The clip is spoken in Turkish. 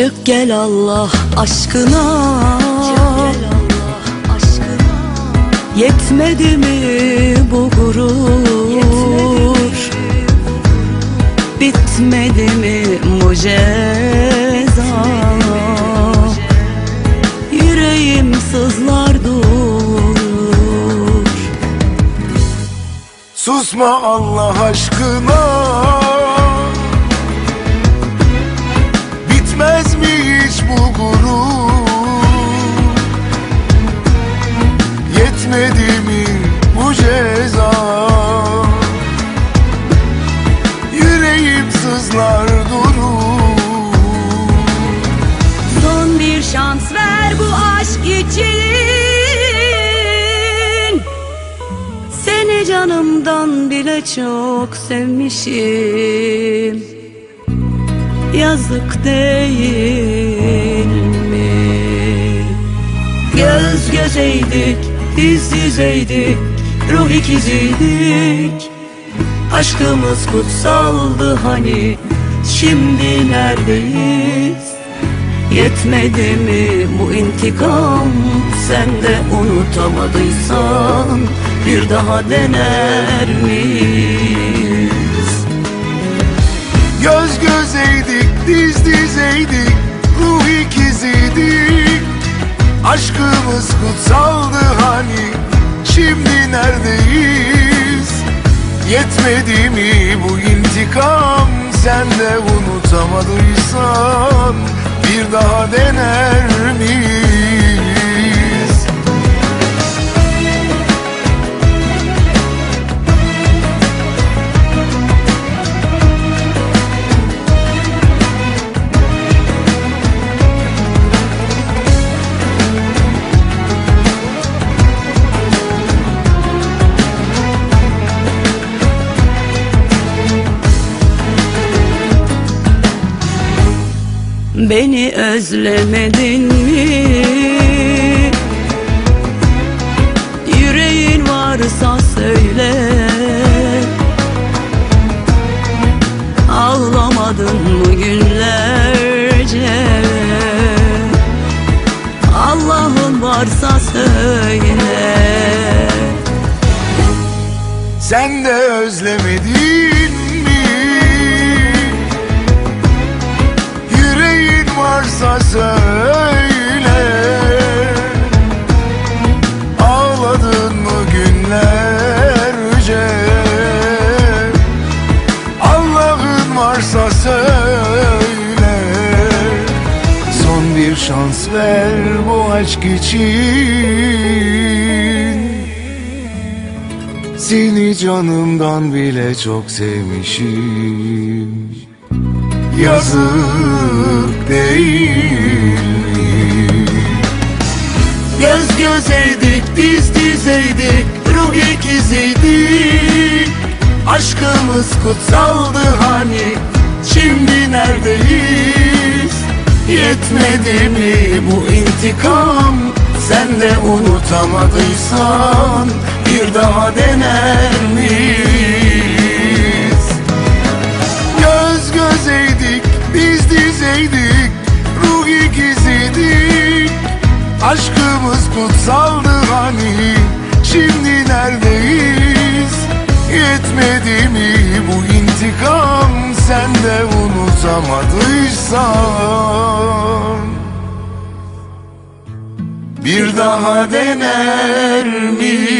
Çık gel Allah aşkına. Yetmedi mi bu gurur? Bitmedi mi bu ceza? Yüreğim sızlar dur Susma Allah aşkına Yetmedi mi bu ceza. Yüreğim sızlar durur. Son bir şans ver bu aşk için. Seni canımdan bile çok sevmişim. Yazık değil mi? Göz gözeydik, diz dizeydik Ruh ikiziydik Aşkımız kutsaldı hani Şimdi neredeyiz? Yetmedi mi bu intikam Sen de unutamadıysan Bir daha dener miyiz? Göz gözeydik, diz dizeydik Ruh ikiziydik Aşkımız kutsaldı hani Şimdi neredeyiz? Yetmedi mi bu intikam? Sen de unutamadıysan Bir daha dener Beni özlemedin mi? Yüreğin varsa söyle. Ağlamadın mı günlerce? Allah'ın varsa söyle. Sen de özlemedin varsa söyle. Ağladın mı günlerce? Allah'ın varsa söyle. Son bir şans ver bu aşk için. Seni canımdan bile çok sevmişim Yazık değil? Göz gözeydik, diz dizeydik Ruh ikiziydik Aşkımız kutsaldı hani Şimdi neredeyiz? Yetmedi mi bu intikam? Sen de unutamadıysan Bir daha dener Aşkımız kutsaldı hani Şimdi neredeyiz? Yetmedi mi bu intikam Sen de unutamadıysan? Bir daha dener miyiz